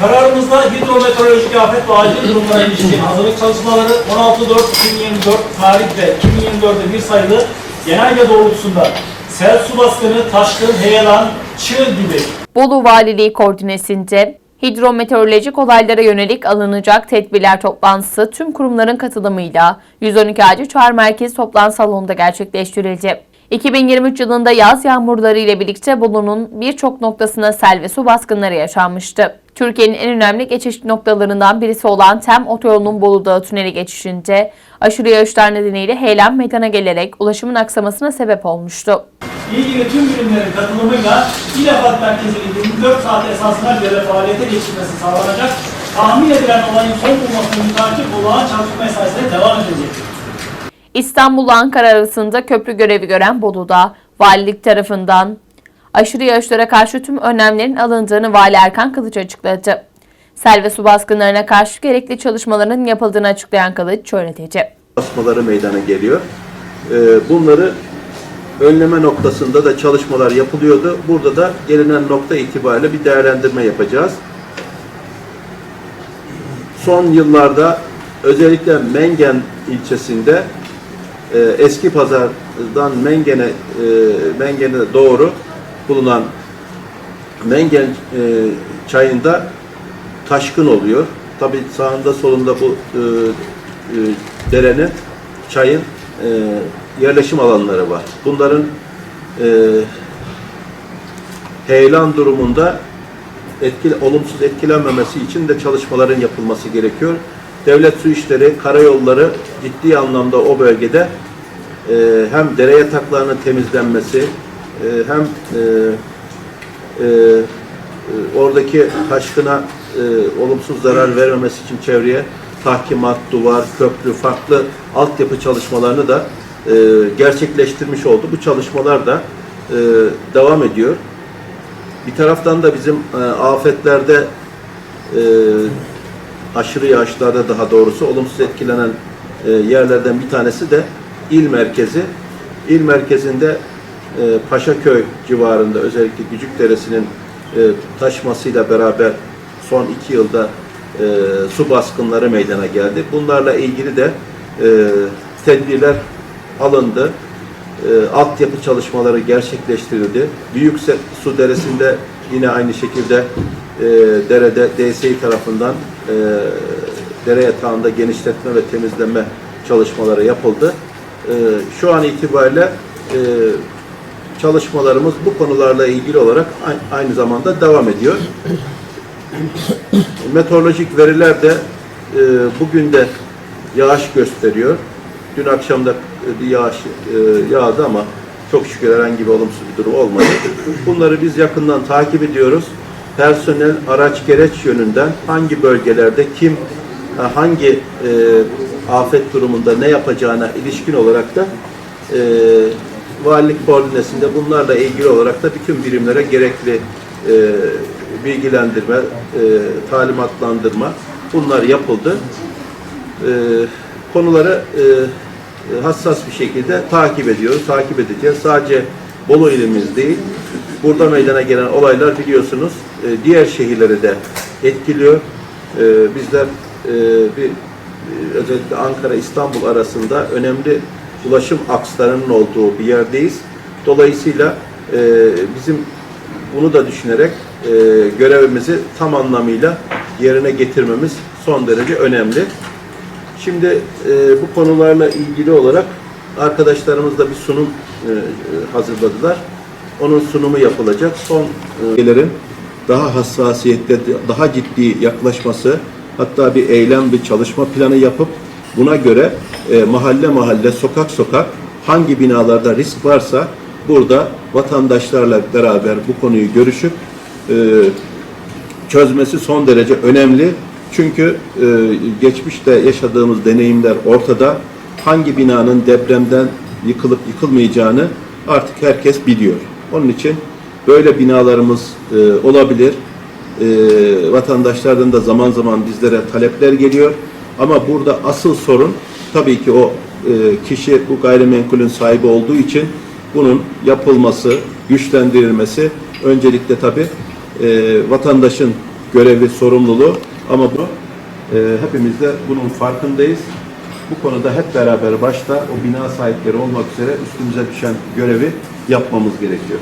Kararımızda hidrometeorolojik afet ve acil durumlara ilişkin hazırlık çalışmaları 16.4.2024 tarih ve 2024'de bir sayılı genelge doğrultusunda sel su baskını, taşkın, heyelan, çığ gibi Bolu Valiliği koordinesinde hidrometeorolojik olaylara yönelik alınacak tedbirler toplantısı tüm kurumların katılımıyla 112 Acil Çağrı Merkezi toplantı salonunda gerçekleştirildi. 2023 yılında yaz yağmurları ile birlikte Bolu'nun birçok noktasına sel ve su baskınları yaşanmıştı. Türkiye'nin en önemli geçiş noktalarından birisi olan Tem Otoyolu'nun Bolu Dağı Tüneli geçişinde aşırı yağışlar nedeniyle heyelan meydana gelerek ulaşımın aksamasına sebep olmuştu. ilgili tüm birimlerin katılımıyla İl Afet Merkezi'nin 24 saat esasına göre faaliyete geçirmesi sağlanacak. Tahmin edilen olayın son bulmasını mütakip olağan çalışma mesaisine devam edecektir. İstanbul-Ankara arasında köprü görevi gören Bolu'da valilik tarafından aşırı yağışlara karşı tüm önlemlerin alındığını Vali Erkan Kılıç açıkladı. Sel ve su baskınlarına karşı gerekli çalışmaların yapıldığını açıklayan Kılıç şöyle dedi. basmaları meydana geliyor. Ee, Bunları önleme noktasında da çalışmalar yapılıyordu. Burada da gelinen nokta itibariyle bir değerlendirme yapacağız. Son yıllarda özellikle Mengen ilçesinde e, eski pazardan Mengen'e e, Mengen'e doğru bulunan Mengen e, çayında taşkın oluyor. Tabi sağında solunda bu e, e, derenin, çayın e, yerleşim alanları var. Bunların e, heyelan durumunda etkili, olumsuz etkilenmemesi için de çalışmaların yapılması gerekiyor. Devlet Su İşleri, Karayolları ciddi anlamda o bölgede e, hem dere yataklarının temizlenmesi e, hem e, e, e, oradaki taşkına e, olumsuz zarar vermemesi için çevreye tahkimat, duvar, köprü, farklı altyapı çalışmalarını da e, gerçekleştirmiş oldu. Bu çalışmalar da e, devam ediyor. Bir taraftan da bizim e, afetlerde e, aşırı yağışlarda daha doğrusu olumsuz etkilenen e, yerlerden bir tanesi de il merkezi. İl merkezinde e, Paşaköy civarında özellikle Gücük Deresi'nin e, taşmasıyla beraber son iki yılda e, su baskınları meydana geldi. Bunlarla ilgili de e, tedbirler alındı. E, altyapı çalışmaları gerçekleştirildi. Büyük Su Deresi'nde yine aynı şekilde e, derede DSİ tarafından e, dere yatağında genişletme ve temizleme çalışmaları yapıldı. E, şu an itibariyle e, çalışmalarımız bu konularla ilgili olarak aynı zamanda devam ediyor. Meteorolojik veriler de e, bugün de yağış gösteriyor. Dün akşam da e, yağış e, yağdı ama çok şükür herhangi bir olumsuz bir durum olmadı. Bunları biz yakından takip ediyoruz. Personel, araç, gereç yönünden hangi bölgelerde kim ha, hangi e, afet durumunda ne yapacağına ilişkin olarak da e, valilik koordinesinde bunlarla ilgili olarak da bütün birimlere gerekli e, bilgilendirme, e, talimatlandırma bunlar yapıldı. E, konuları e, hassas bir şekilde takip ediyoruz, takip edeceğiz. Sadece Bolu ilimiz değil, burada meydana gelen olaylar biliyorsunuz e, diğer şehirleri de etkiliyor. E, bizler e, bir e, özellikle Ankara İstanbul arasında önemli ulaşım akslarının olduğu bir yerdeyiz. Dolayısıyla e, bizim bunu da düşünerek e, görevimizi tam anlamıyla yerine getirmemiz son derece önemli. Şimdi e, bu konularla ilgili olarak arkadaşlarımız da bir sunum e, hazırladılar. Onun sunumu yapılacak. Son e, daha hassasiyette, daha ciddi yaklaşması, hatta bir eylem, bir çalışma planı yapıp buna göre e, mahalle mahalle, sokak sokak hangi binalarda risk varsa burada vatandaşlarla beraber bu konuyu görüşüp e, çözmesi son derece önemli. Çünkü e, geçmişte yaşadığımız deneyimler ortada. Hangi binanın depremden yıkılıp yıkılmayacağını artık herkes biliyor. Onun için böyle binalarımız e, olabilir. E, vatandaşlardan da zaman zaman bizlere talepler geliyor. Ama burada asıl sorun tabii ki o e, kişi bu gayrimenkulün sahibi olduğu için bunun yapılması, güçlendirilmesi öncelikle tabii e, vatandaşın görevi, sorumluluğu ama bu e, hepimiz de bunun farkındayız. Bu konuda hep beraber başta o bina sahipleri olmak üzere üstümüze düşen görevi yapmamız gerekiyor.